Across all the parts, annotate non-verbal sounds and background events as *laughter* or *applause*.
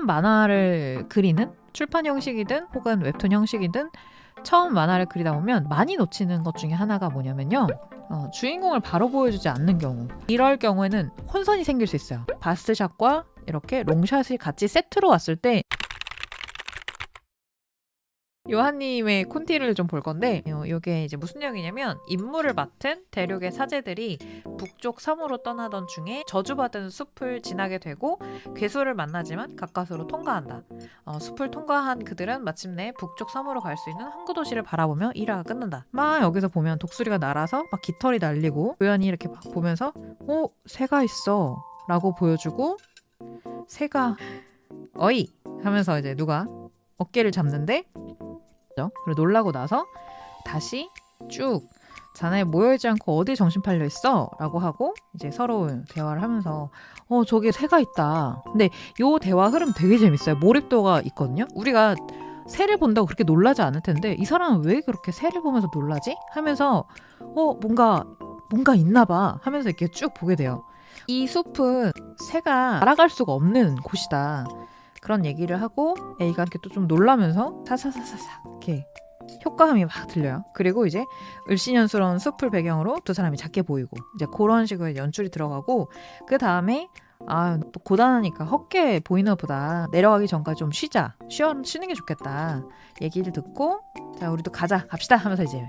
처음 만화를 그리는 출판 형식이든 혹은 웹툰 형식이든 처음 만화를 그리다 보면 많이 놓치는 것 중에 하나가 뭐냐면요. 어, 주인공을 바로 보여주지 않는 경우. 이럴 경우에는 혼선이 생길 수 있어요. 바스샷과 이렇게 롱샷이 같이 세트로 왔을 때 요한님의 콘티를 좀 볼 건데 어, 이게 이제 무슨 내용이냐면 인물을 맡은 대륙의 사제들이 북쪽 섬으로 떠나던 중에 저주받은 숲을 지나게 되고 괴수를 만나지만 가까스로 통과한다. 어, 숲을 통과한 그들은 마침내 북쪽 섬으로 갈 수 있는 항구 도시를 바라보며 일화가 끝난다. 막 여기서 보면 독수리가 날아서 막 깃털이 날리고 요한이 이렇게 막 보면서 어 새가 있어 라고 보여주고 새가 어이 하면서 이제 누가 어깨를 잡는데 그리고 놀라고 나서 다시 쭉 자네 모여있지 않고 어디 정신 팔려 있어? 라고 하고 이제 서로 대화를 하면서 어 저기 새가 있다. 근데 요 대화 흐름 되게 재밌어요. 몰입도가 있거든요. 우리가 새를 본다고 그렇게 놀라지 않을 텐데 이 사람은 왜 그렇게 새를 보면서 놀라지? 하면서 어 뭔가 뭔가 있나 봐 하면서 이렇게 쭉 보게 돼요. 이 숲은 새가 날아갈 수가 없는 곳이다. 그런 얘기를 하고 A가 이렇게 또 좀 놀라면서 사사사사사 이렇게 효과음이 막 들려요. 그리고 이제 을씨년스러운 숲을 배경으로 두 사람이 작게 보이고 이제 그런 식으로 연출이 들어가고 그 다음에 아, 또 고단하니까 헛게 보이나 보다. 내려가기 전까지 좀 쉬자. 쉬어, 쉬는 게 좋겠다. 얘기를 듣고, 자, 우리도 가자. 갑시다. 하면서 이제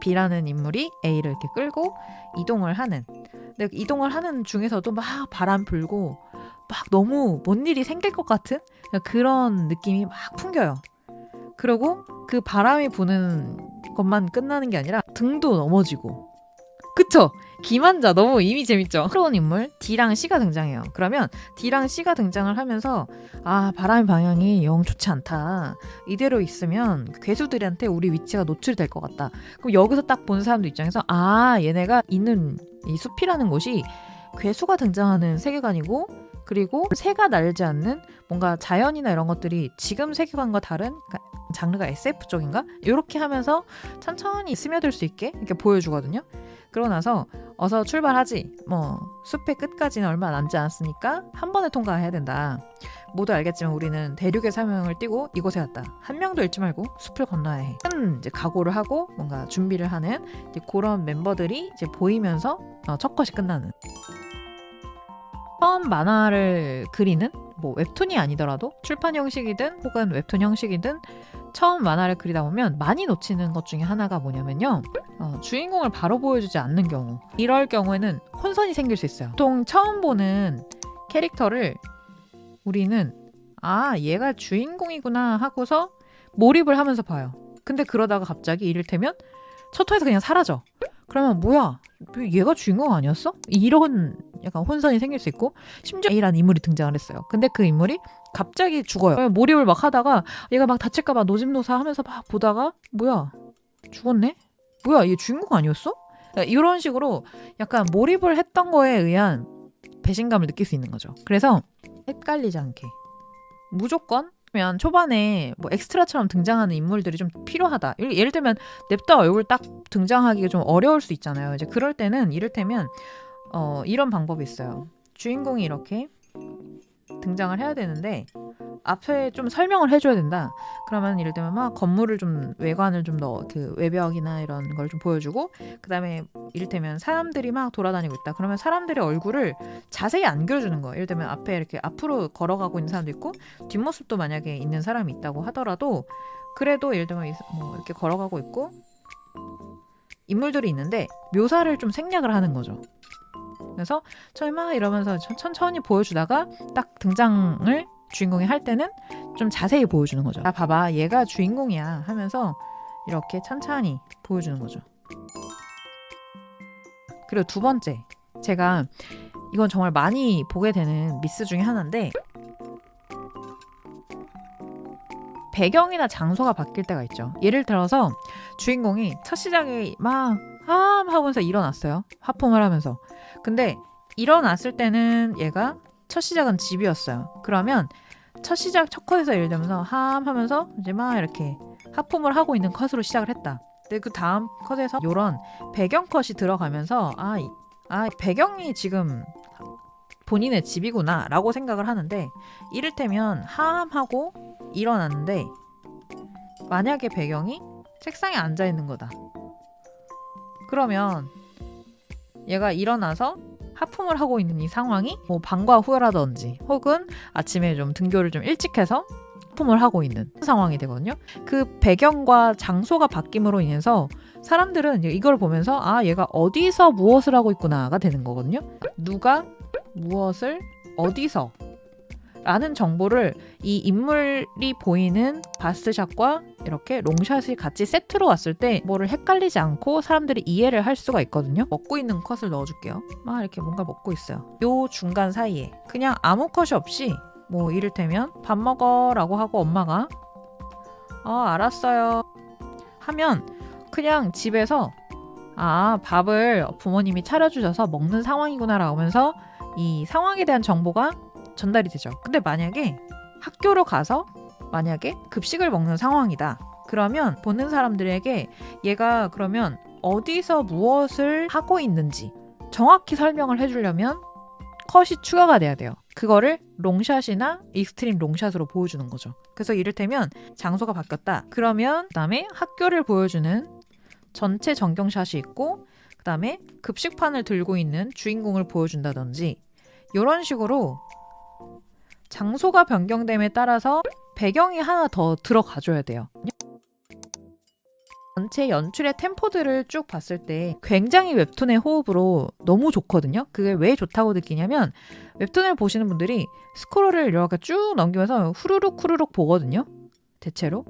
B라는 인물이 A를 이렇게 끌고 이동을 하는. 근데 이동을 하는 중에서도 막 바람 불고, 막 너무 뭔 일이 생길 것 같은 그런 느낌이 막 풍겨요. 그리고 그 바람이 부는 것만 끝나는 게 아니라 등도 넘어지고. 그쵸? 김한자 너무 이미 재밌죠? 새로운 인물 D랑 C가 등장해요. 그러면 D랑 C가 등장을 하면서 아 바람의 방향이 영 좋지 않다. 이대로 있으면 괴수들한테 우리 위치가 노출이 될것 같다. 그럼 여기서 딱 본 사람들 입장에서 아 얘네가 있는 이 숲이라는 곳이 괴수가 등장하는 세계관이고 그리고 새가 날지 않는 뭔가 자연이나 이런 것들이 지금 세계관과 다른 그러니까 장르가 SF 쪽인가? 이렇게 하면서 천천히 스며들 수 있게 이렇게 보여주거든요. 그러고 나서 어서 출발하지. 뭐 숲의 끝까지는 얼마 남지 않았으니까 한 번에 통과해야 된다. 모두 알겠지만 우리는 대륙의 사명을 띠고 이곳에 왔다. 한 명도 잃지 말고 숲을 건너야 해. 큰 이제 각오를 하고 뭔가 준비를 하는 이제 그런 멤버들이 이제 보이면서 어, 첫 컷이 끝나는. 처음 만화를 그리는 뭐 웹툰이 아니더라도 출판 형식이든 혹은 웹툰 형식이든 처음 만화를 그리다 보면 많이 놓치는 것 중에 하나가 뭐냐면요. 어, 주인공을 바로 보여주지 않는 경우. 이럴 경우에는 혼선이 생길 수 있어요. 보통 처음 보는 캐릭터를 우리는 아, 얘가 주인공이구나 하고서 몰입을 하면서 봐요. 근데 그러다가 갑자기 이를테면 첫 회에서 그냥 사라져. 그러면 뭐야? 얘가 주인공 아니었어? 이런 약간 혼선이 생길 수 있고 심지어 A라는 인물이 등장을 했어요. 근데 그 인물이 갑자기 죽어요. 몰입을 막 하다가 얘가 막 다칠까봐 노짐노사 하면서 막 보다가 뭐야 죽었네? 뭐야 얘 주인공 아니었어? 이런 식으로 약간 몰입을 했던 거에 의한 배신감을 느낄 수 있는 거죠. 그래서 헷갈리지 않게 무조건 면 초반에 뭐 엑스트라처럼 등장하는 인물들이 좀 필요하다. 예를 들면 냅다 얼굴 딱 등장하기가 좀 어려울 수 있잖아요. 이제 그럴 때는 이를테면 어, 이런 방법이 있어요. 주인공이 이렇게 등장을 해야 되는데 앞에 좀 설명을 해줘야 된다. 그러면 예를 들면 막 건물을 좀 외관을 좀 더 그 외벽이나 이런 걸 좀 보여주고 그 다음에 이를테면 사람들이 막 돌아다니고 있다. 그러면 사람들의 얼굴을 자세히 안 그려주는 거예요. 예를 들면 앞에 이렇게 앞으로 걸어가고 있는 사람도 있고 뒷모습도 만약에 있는 사람이 있다고 하더라도 그래도 예를 들면 뭐 이렇게 걸어가고 있고 인물들이 있는데 묘사를 좀 생략을 하는 거죠. 그래서 설마 이러면서 천천히 보여주다가 딱 등장을 주인공이 할 때는 좀 자세히 보여주는 거죠. 아, 봐봐, 얘가 주인공이야 하면서 이렇게 천천히 보여주는 거죠. 그리고 두 번째, 제가 이건 정말 많이 보게 되는 미스 중에 하나인데 배경이나 장소가 바뀔 때가 있죠. 예를 들어서 주인공이 첫 시작에 막 아, 하면서 일어났어요. 하품을 하면서. 근데 일어났을 때는 얘가 첫 시작은 집이었어요. 그러면 첫 시작 첫 컷에서 예를 들면서 함 하면서 이제 막 이렇게 하품을 하고 있는 컷으로 시작을 했다. 근데 그 다음 컷에서 이런 배경 컷이 들어가면서 아, 아 배경이 지금 본인의 집이구나라고 생각을 하는데 이를테면 하함하고 일어났는데 만약에 배경이 책상에 앉아 있는 거다. 그러면 얘가 일어나서 하품을 하고 있는 이 상황이 뭐 방과 후라든지 혹은 아침에 좀 등교를 좀 일찍 해서 하품을 하고 있는 상황이 되거든요. 그 배경과 장소가 바뀜으로 인해서 사람들은 이걸 보면서 아 얘가 어디서 무엇을 하고 있구나가 되는 거거든요. 누가 무엇을 어디서 라는 정보를 이 인물이 보이는 바스샷과 이렇게 롱샷이 같이 세트로 왔을 때 뭐를 헷갈리지 않고 사람들이 이해를 할 수가 있거든요. 먹고 있는 컷을 넣어줄게요. 막 이렇게 뭔가 먹고 있어요. 요 중간 사이에 그냥 아무 컷이 없이 뭐 이를테면 밥 먹어 라고 하고 엄마가 아 알았어요 하면 그냥 집에서 아 밥을 부모님이 차려주셔서 먹는 상황이구나라고 하면서 이 상황에 대한 정보가 전달이 되죠. 근데 만약에 학교로 가서 만약에 급식을 먹는 상황이다. 그러면 보는 사람들에게 얘가 그러면 어디서 무엇을 하고 있는지 정확히 설명을 해주려면 컷이 추가가 돼야 돼요. 그거를 롱샷이나 익스트림 롱샷으로 보여주는 거죠. 그래서 이를테면 장소가 바뀌었다. 그러면 그다음에 학교를 보여주는 전체 전경샷이 있고 그다음에 급식판을 들고 있는 주인공을 보여준다든지 이런 식으로 장소가 변경됨에 따라서 배경이 하나 더 들어가줘야 돼요. 전체 연출의 템포들을 쭉 봤을 때 굉장히 웹툰의 호흡으로 너무 좋거든요. 그게 왜 좋다고 느끼냐면 웹툰을 보시는 분들이 스크롤을 이렇게 쭉 넘기면서 후루룩 후루룩 보거든요. 대체로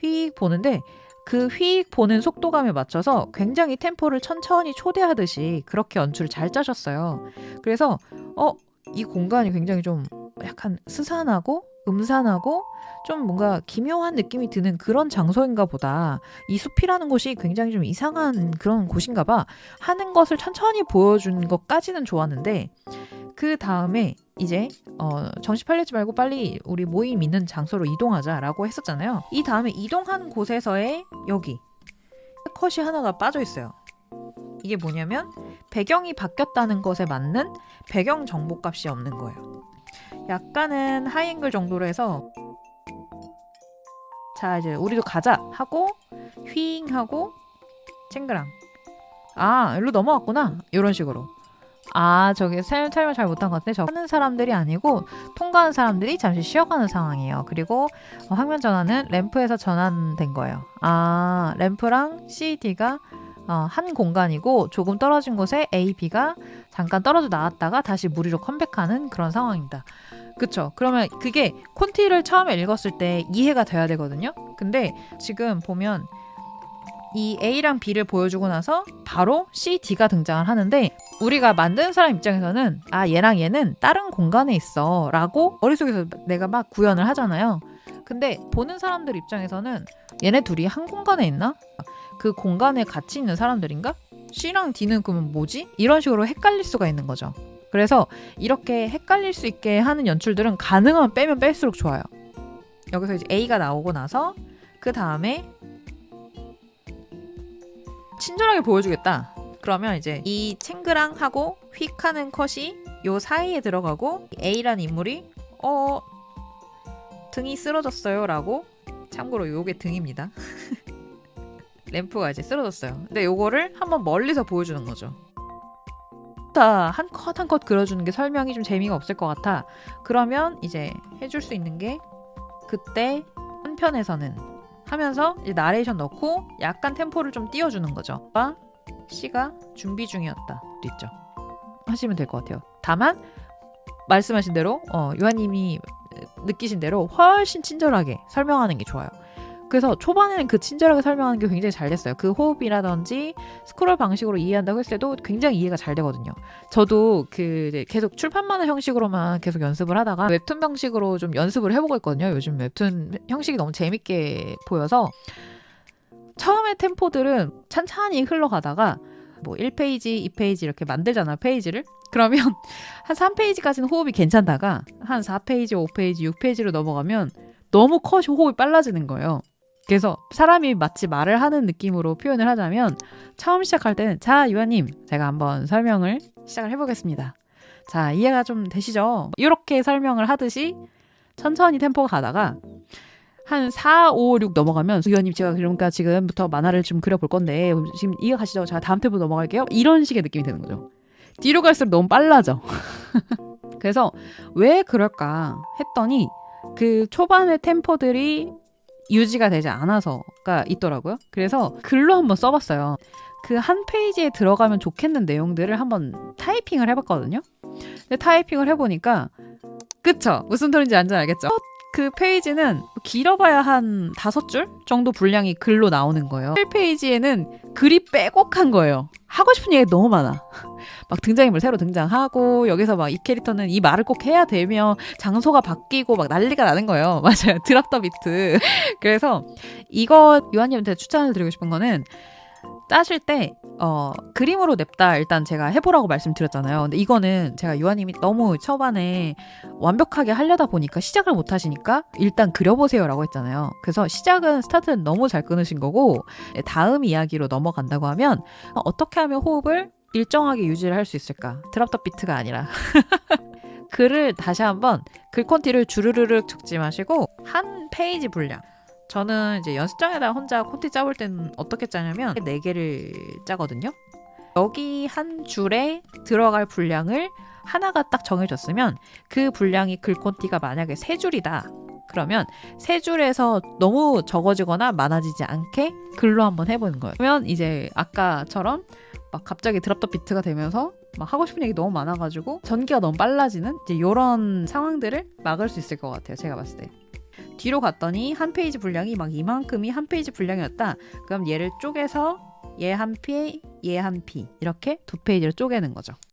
휙 보는데 그 휙 보는 속도감에 맞춰서 굉장히 템포를 천천히 초대하듯이 그렇게 연출을 잘 짜셨어요. 그래서 어, 이 공간이 굉장히 좀 약간 스산하고 음산하고 좀 뭔가 기묘한 느낌이 드는 그런 장소인가 보다. 이 숲이라는 곳이 굉장히 좀 이상한 그런 곳인가 봐. 하는 것을 천천히 보여준 것까지는 좋았는데 그 다음에 이제 어, 정신 팔리지 말고 빨리 우리 모임 있는 장소로 이동하자라고 했었잖아요. 이 다음에 이동한 곳에서의 여기 컷이 하나가 빠져 있어요. 이게 뭐냐면 배경이 바뀌었다는 것에 맞는 배경 정보 값이 없는 거예요. 약간은 하이앵글 정도로 해서 자 이제 우리도 가자 하고 휘잉 하고 챙그랑. 아 일로 넘어왔구나. 이런 식으로. 아 설- 설명 잘 못한 것 같은데 저 하는 사람들이 아니고 통과하는 사람들이 잠시 쉬어가는 상황이에요. 그리고 어, 화면 전환은 램프에서 전환된 거예요. 아 램프랑 CD가 어, 한 공간이고 조금 떨어진 곳에 A, B가 잠깐 떨어져 나왔다가 다시 무리로 컴백하는 그런 상황입니다. 그쵸? 그러면 그게 콘티를 처음에 읽었을 때 이해가 돼야 되거든요. 근데 지금 보면 이 A랑 B를 보여주고 나서 바로 C, D가 등장을 하는데 우리가 만드는 사람 입장에서는 아 얘랑 얘는 다른 공간에 있어 라고 머릿속에서 내가 막 구현을 하잖아요. 근데 보는 사람들 입장에서는 얘네 둘이 한 공간에 있나? 그 공간에 같이 있는 사람들인가? C랑 D는 그러면 뭐지? 이런 식으로 헷갈릴 수가 있는 거죠. 그래서 이렇게 헷갈릴 수 있게 하는 연출들은 가능하면 빼면 뺄수록 좋아요. 여기서 이제 A가 나오고 나서 그 다음에 친절하게 보여주겠다. 그러면 이제 이 챙그랑 하고 휙 하는 컷이 요 사이에 들어가고 A라는 인물이 어 등이 쓰러졌어요 라고 참고로 요게 등입니다. *laughs* 램프가 이제 쓰러졌어요. 근데 요거를 한번 멀리서 보여주는 거죠. 한 컷 한 컷 그려주는 게 설명이 좀 재미가 없을 것 같아. 그러면 이제 해줄 수 있는 게 그때 한편에서는 하면서 이제 나레이션 넣고 약간 템포를 좀 띄워주는 거죠. 오빠 C가 준비 중이었다. 있죠. 하시면 될 것 같아요. 다만 말씀하신 대로 어, 요한님이 느끼신 대로 훨씬 친절하게 설명하는 게 좋아요. 그래서 초반에는 그 친절하게 설명하는 게 굉장히 잘 됐어요. 그 호흡이라든지 스크롤 방식으로 이해한다고 했을 때도 굉장히 이해가 잘 되거든요. 저도 그 이제 계속 출판만화 형식으로만 계속 연습을 하다가 웹툰 방식으로 좀 연습을 해보고 있거든요. 요즘 웹툰 형식이 너무 재밌게 보여서 처음에 템포들은 찬찬히 흘러가다가 뭐 1페이지, 2페이지 이렇게 만들잖아, 페이지를. 그러면 *laughs* 한 3페이지까지는 호흡이 괜찮다가 한 4페이지, 5페이지, 6페이지로 넘어가면 너무 컷이 호흡이 빨라지는 거예요. 그래서 사람이 마치 말을 하는 느낌으로 표현을 하자면 처음 시작할 때는 자 유아님 제가 한번 설명을 시작을 해보겠습니다. 자, 이해가 좀 되시죠? 이렇게 설명을 하듯이 천천히 템포가 가다가 한 4, 5, 6 넘어가면 의원님 제가 그러니까 지금부터 만화를 좀 그려볼 건데 지금 이해가시죠? 자 다음 템포 넘어갈게요. 이런 식의 느낌이 되는 거죠. 뒤로 갈수록 너무 빨라져. *laughs* 그래서 왜 그럴까 했더니 그 초반의 템포들이 유지가 되지 않아서가 있더라고요. 그래서 글로 한번 써봤어요. 그 한 페이지에 들어가면 좋겠는 내용들을 한번 타이핑을 해봤거든요. 근데 타이핑을 해보니까 그쵸? 무슨 소린지 완전 알겠죠? 그 페이지는 길어봐야 한 다섯 줄 정도 분량이 글로 나오는 거예요. 1페이지에는 글이 빼곡한 거예요. 하고 싶은 얘기 너무 많아. *laughs* 막 등장인물 새로 등장하고 여기서 막 이 캐릭터는 이 말을 꼭 해야 되며 장소가 바뀌고 막 난리가 나는 거예요. *laughs* 맞아요. 드랍 더 비트. *laughs* 그래서 이거 요한님한테 추천을 드리고 싶은 거는 짜실 때 어, 그림으로 냅다 일단 제가 해보라고 말씀드렸잖아요. 근데 이거는 제가 요한님이 너무 초반에 완벽하게 하려다 보니까 시작을 못 하시니까 일단 그려보세요라고 했잖아요. 그래서 시작은 스타트는 너무 잘 끊으신 거고 다음 이야기로 넘어간다고 하면 어, 어떻게 하면 호흡을 일정하게 유지를 할 수 있을까? 드랍 더 비트가 아니라 *laughs* 글을 다시 한번 글 콘티를 주르르륵 적지 마시고 한 페이지 분량 저는 이제 연습장에다 혼자 콘티 짜볼 때는 어떻게 짜냐면 네 개를 짜거든요. 여기 한 줄에 들어갈 분량을 하나가 딱 정해졌으면 그 분량이 글 콘티가 만약에 세 줄이다. 그러면 세 줄에서 너무 적어지거나 많아지지 않게 글로 한번 해보는 거예요. 그러면 이제 아까처럼 막 갑자기 드랍 더 비트가 되면서 막 하고 싶은 얘기 너무 많아가지고 전기가 너무 빨라지는 이제 이런 상황들을 막을 수 있을 것 같아요. 제가 봤을 때. 뒤로 갔더니 한 페이지 분량이 막 이만큼이 한 페이지 분량이었다. 그럼 얘를 쪼개서 얘 한 피, 얘 한 피 이렇게 두 페이지를 쪼개는 거죠.